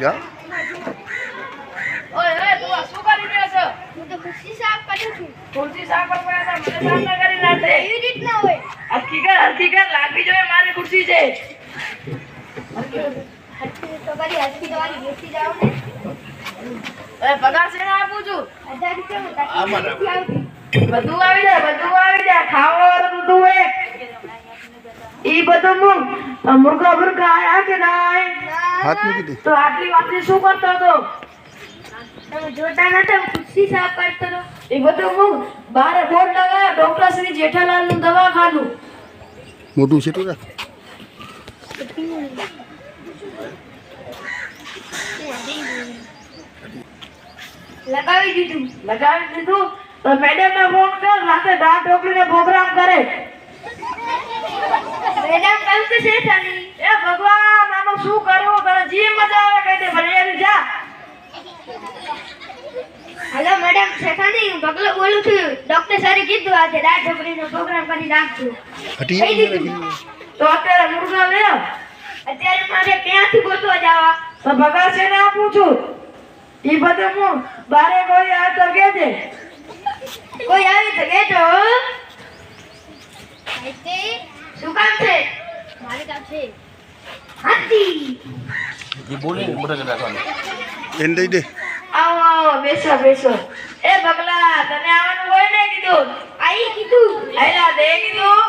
જા ઓય હે તું આ શું કરી રહ્યો છો? હું તો ખુશી સાફ કરું છું. ખુરશી સાફ કરવા હતા મને સાફ ના કરી નાખે એવી રીતના હોય. હકીકત હકીકત લાગવી જોઈએ મારી ખુરશી છે. હરખી તો કરી હરખી વાળી બેસી જાઓ ને. એ પગાર છે આપું છું? હજાર રૂપિયા હું તાકી નથી આવતી બધું આવી જાય બધું આવી જાય. ખાવાનું બધું એક. ઈ બધું મુર્ગા મુર્ગા આયા કે નાય? હાથ મૂકી દે. તો આટલી વાતની શું કરતો હતો? તમે જોતા નતા ખુશી સાફ કરતો હતો. એ બધું હું બહાર બોર્ડ લગાવ્યો ડોક્ટર શ્રી જેઠાલાલનું દવાખાનું. મોટું છેટું રાખ. લગાવી દીધું લગાવી દીધું. તો મેડમ ને ફોન કર રાતે દાળ ઢોકળીને પ્રોગ્રામ કરે. મેડમ તો છે એ ભગવાન આમાં શું તને જી મજા આવે કઈ દે ભલે જા. હેલો મેડમ શેખાની હું બગલો બોલું છું. ડોક્ટર સારે કીધું આજે દાળ ઢોકળીનો પ્રોગ્રામ કરી નાખજો હટી દીધું? તો અત્યારે મુર્ગા લે અત્યારે મારે ક્યાંથી ગોતવા જવા? તો ભગા છે ને આપું છું? ઈ બધું હું બારે કોઈ આ તો કે છે કોઈ આવી તો કેજો. શું કામ છે? મારે કામ છે. હાથી. એને દઈ દે. આવો આવો બેસો બેસો. એ બગલા તને આવવાનું હોય ને કીધું? આઈ કીધું. આયલા દે કીધું.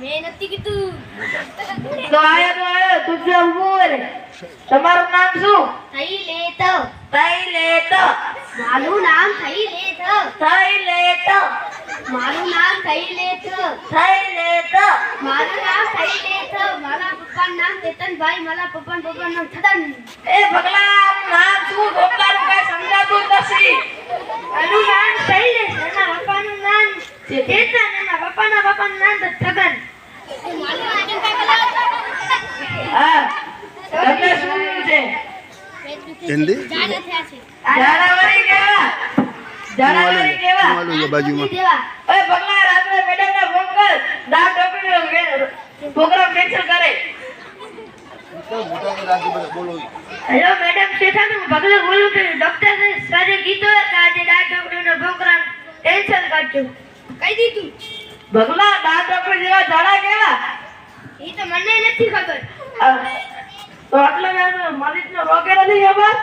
મેં નથી કીધું. તો આયો તો આયો તું જે ઊભું રે તમારું નામ શું? થઈ લે તો. થઈ લે તો. મારું નામ થઈ લે તો. થઈ લે તો. મારું નામ થઈ લે તો થઈ લે તો મારું નામ થઈ લે તો મારા પપ્પાનું નામ કેતનભાઈ મારા પપ્પાનું પપ્પાનું નામ છતન એ ભગલા નામ શું? છોકરાનું કઈ સમજાતું નથી. મારું નામ છે એના પપ્પાનું નામ ચેતન એના પપ્પાના પપ્પાનું નામ છગન. હા તમને શું છે? એને જાડા થયા છે કેવા હું આલું બાજુમાં. દેવા ઓય બગલા રાત્રે મેડમ ને ફોન કર. દાળ ઢોકળીનો પ્રોગ્રામ કેન્સલ કરે. હેલો મેડમ શેઠાનું પગલે બોલું છું. ડોક્ટર સારે કીધું કે આજે દાળ ઢોકળીનો પ્રોગ્રામ કેન્સલ કરજો. કહી દીધું? ભગલા દાળ ઢોકળી જેવા ઝાડા કેવા? એ તો મને નથી ખબર. તો આટલા આટલે નો રોગે નથી ખબર?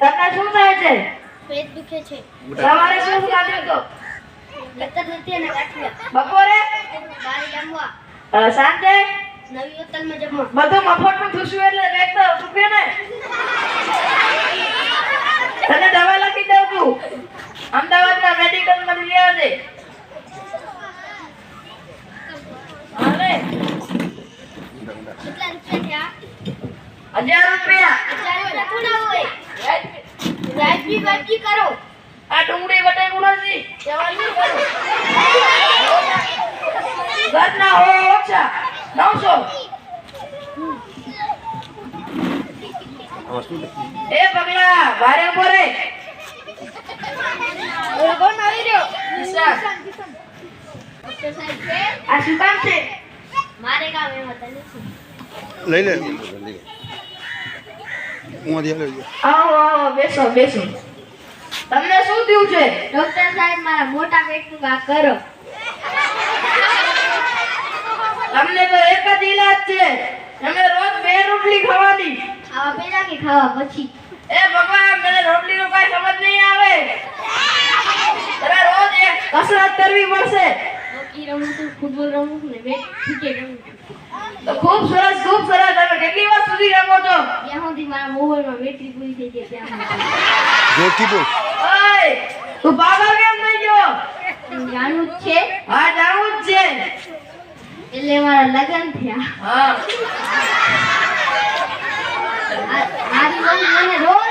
તમને શું થાય છે? પેટ દુખે છે. સવારે શું ખાધું તો બપોરે? સાંજે? નવી હોટલમાં જમવા. બધું મફતનું થુસ્યું એટલે પેટ તો દુખે ને. તને દવા લખી દઉં છું. અમદાવાદના મેડિકલમાં લઈ આવજે હાલે કેટલા રૂપિયા થયા હજાર રૂપિયા હજાર રૂપિયા થોડા હોય વ્યાજબી કરો. આ ડુંગળી બટાકું નથી. જવા નહીં કરું. ઘરના હો ઓછા. નવસો. એ પગલા ભારે ઊભો રે. કોણ આવી રહ્યો. કિશન. ડોક્ટર સાહેબ છે આ શું કામ છે? મારે કામ એમ હતા લઈ લે. હું આવો આવો બેસો બેસો. તમને શું થયું છે? ડોક્ટર સાહેબ મારા મોટા પેટનું કામ કરો. તમને તો એક જ ઈલાજ છે. તમે રોજ બે રોટલી ખાવાની. ખાવા પહેલા કે ખાવા પછી? એ ભગવાન મને રોટલીનો કઈ સમજ નહીં આવે. તારે રોજ એક કસરત કરવી પડશે. હોકી રમું છું ફૂટબોલ રમું છું ને બેટ ક્રિકેટ રમું. છું તો ખૂબ સરસ ખૂબ સરસ. તમે કેટલી વાર સુધી રમો છો? ત્યાં સુધી મારા મોબાઈલમાં બેટરી પૂરી થઈ ગઈ ત્યાં સુધી. જોરથી ઓય તું પાગલ કેમ થઈ ગયો? હું જાણું જ છે. હા જાણું જ છે. એટલે મારા લગ્ન થયા. હા. મારી મમ્મી મને રોજ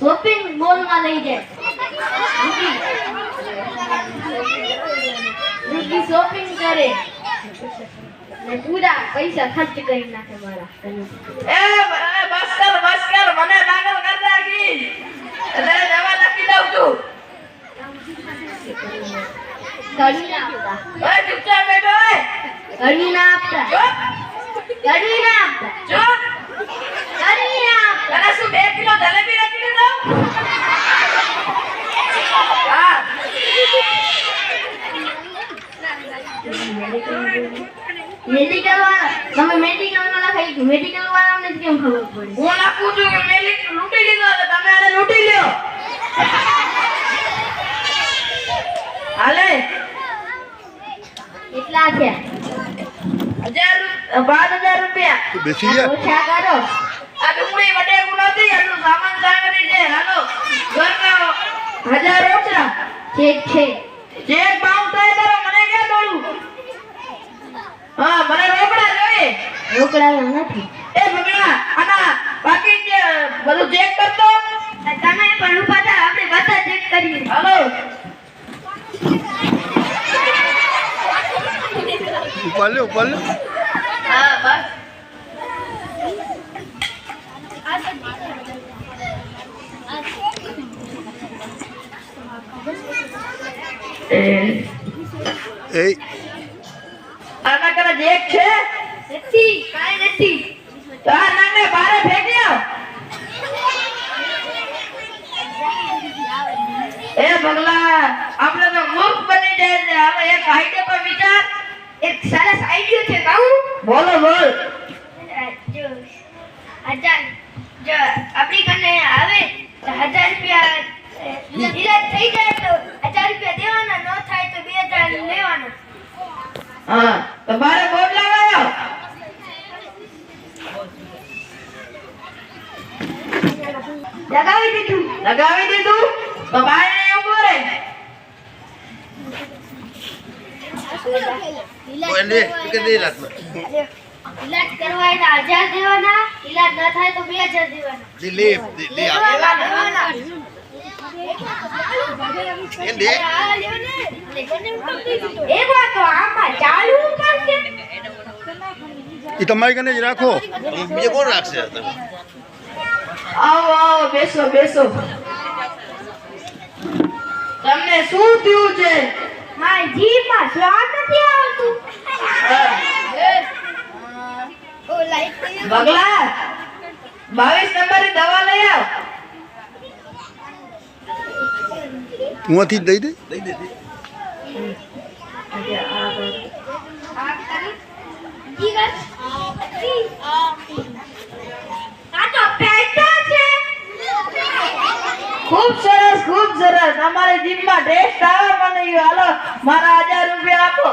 શોપિંગ મોલમાં લઈ જાય. રૂકી શોપિંગ કરે. ને પૂરા પૈસા ખર્ચ કરી નાખે મારા. એ બસ કર બસ કર મને પાગલ કર નાખી એટલે દવા લખી દઉં છું. ઘણી ના આપતા. ઓય ચૂપચાપ બેઠો ઓય. ઘડી ના આપતા. ઘડી ના આપતા. આપતા જો કરી આપ તને શું બે કિલો જલેબી રાખી દઉં હા મેડિકલ વાળા તમે મેડિકલ વાળા ખાઈ મેડિકલ વાળાને ને કેમ ખબર પડી? હું લખું છું કે મેં લૂંટી લીધો એટલે તમે આને લૂંટી લ્યો. હાલે? કેટલા થયા હજાર બાર પાંચ હજાર રૂપિયા. બેસી ગયા ઓછા કરો. આ ડુંગળી બટેકું નથી આટલું સામાન સાગરી છે. હાલો ઘરના હજાર ઓછા. ચેક છે. જે બાઉન્સ થાય તારો મને ક્યાં દોડું હા મને રોકડા જોઈએ રોકડા નથી. એ ભગણા આના બાકી જે બધું ચેક કરતો? તમે પણ ઊભા થા આપણે બધા ચેક કરીએ. હાલો. ઉપાડ લે હા બસ. એ એ આના કરે ચેક છે? નથી કાઈ નથી. તો આ નાને બારે ફેંકી આવ એ ભગલા આપણે તો મૂર્ખ બની જાય છે. હવે એક આઈડિયા પર વિચાર. એક સરસ આઈડિયો છે કહું બોલો બોલ. જો હજાર જો આપણી કને આવે તો હજાર રૂપિયા અ, ઈલાજ થઈ જાય તો હજાર રૂપિયા દેવાના ન થાય તો બે હજાર લેવાના. હા તો બારે બોર્ડ લગાવ્યો લગાવી દીધું. લગાવી દીધું? તો બારે ઊભો રહે બોલે કે દે કરવા હજાર દેવાના. ન થાય તો બે હજાર દેવાના. દિલીપ દિલીપ તમારી કને જ રાખો. બીજે કોણ રાખશે? આવો આવો બેસો બેસો. તમને શું થયું છે? મારી જીભમાં સ્વાદ નથી આવતું. બગલા બાવીસ નંબરની દવા લઈ આવ. જ દઈ દે. દઈ દે. આ ખૂબ સરસ ખૂબ સરસ. અમારી જીમમાં ટેસ્ટ આવે મને હાલો મારા હજાર રૂપિયા આપો.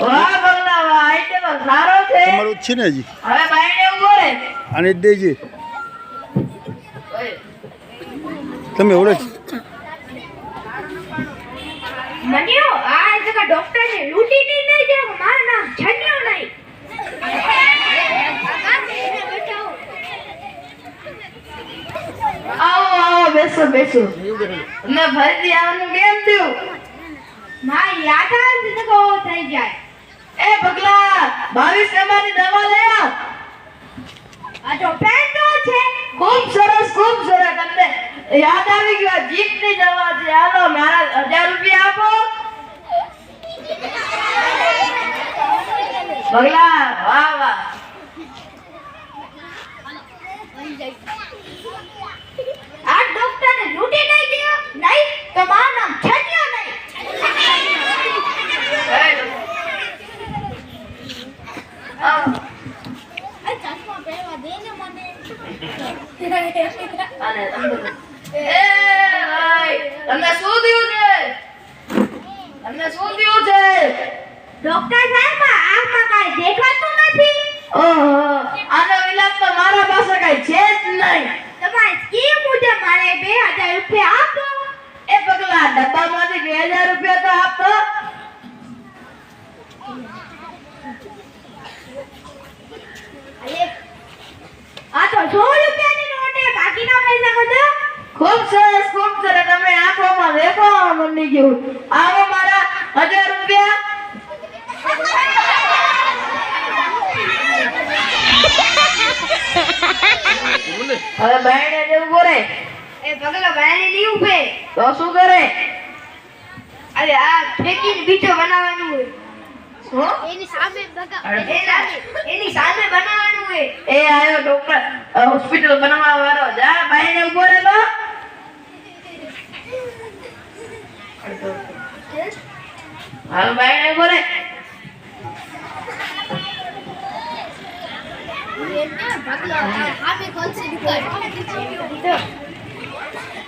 વાહ બગલા વાહ. આઈટમ સારો છે. તમારું છે ને હજી? હવે બાઈને ઊભો રહે આને દેજે. તમે ઓળખ મન્યો આ જગા ડોક્ટર ને લૂટી નહીં જાવ મારું નામ છન્યો નહીં. આવો આવો, બેસો બેસો. મે ફરીથી આવવાનું કેમ થયું? માં યાદ તો થઈ જાય. એ પગલા બાવીસ નંબરની દવા લઈ આવ. આ જો પેન્ટો છે, ખૂબ સરસ ખૂબ સરસ. તમને યાદ આવી ગયું જીતની દવા છે. હાલો, મારા હજાર રૂપિયા આપો. પગલા વાહ વાહ આ ડોક્ટર ને લૂંટી નહીં ગયો નહીં તો મારું નામ છન્યો નહીં આ ચશ્મા પહેરવા દે ને મને અને અંદર. એ ભાઈ તમને શું થયું છે તમને શું થયું છે? ડોક્ટર સાહેબ આંખમાં કાંઈ દેખાતું નથી. ઓહો આનો ઈલાજ તો મારા પાસે કઈ છે જ નહીં. તમારી સ્કીમ મુજબ મારે બે રૂપિયા આપો? એ પગલા ડબ્બામાંથી બે રૂપિયા તો આપો. આ તો સો રૂપિયાની નોટ છે બાકીના પૈસા બધો? ખૂબ સરસ ખૂબ સરસ. તમે આંખોમાં દેખો મંડી ગયું. આવો મારા હજાર રૂપિયા? હવે ભાઈને દેવું એ પગલો ભાઈને નહીં ઉભે. તો શું કરે? અરે આ ફેંકીને બીજો બનાવવાનું હોય. એની સામે એની સામે. બનાવવાનું હોય. એ આયો ડોક્ટર હોસ્પિટલ બનાવવા વાળો. જા ભાઈને ઊભો રહે તો હવે બાયણે બોલે.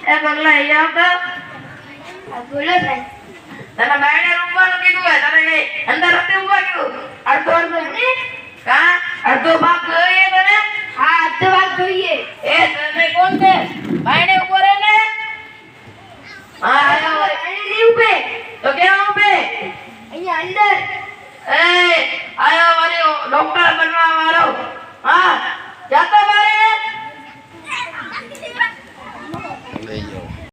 એ પગલા અહીંયા આવતો. બોલો તને બાયણે રૂમવાનું કીધું હોય તને અંદર હતી ઊંઘવા અડધો અડધો અડધો ભાગ ગયો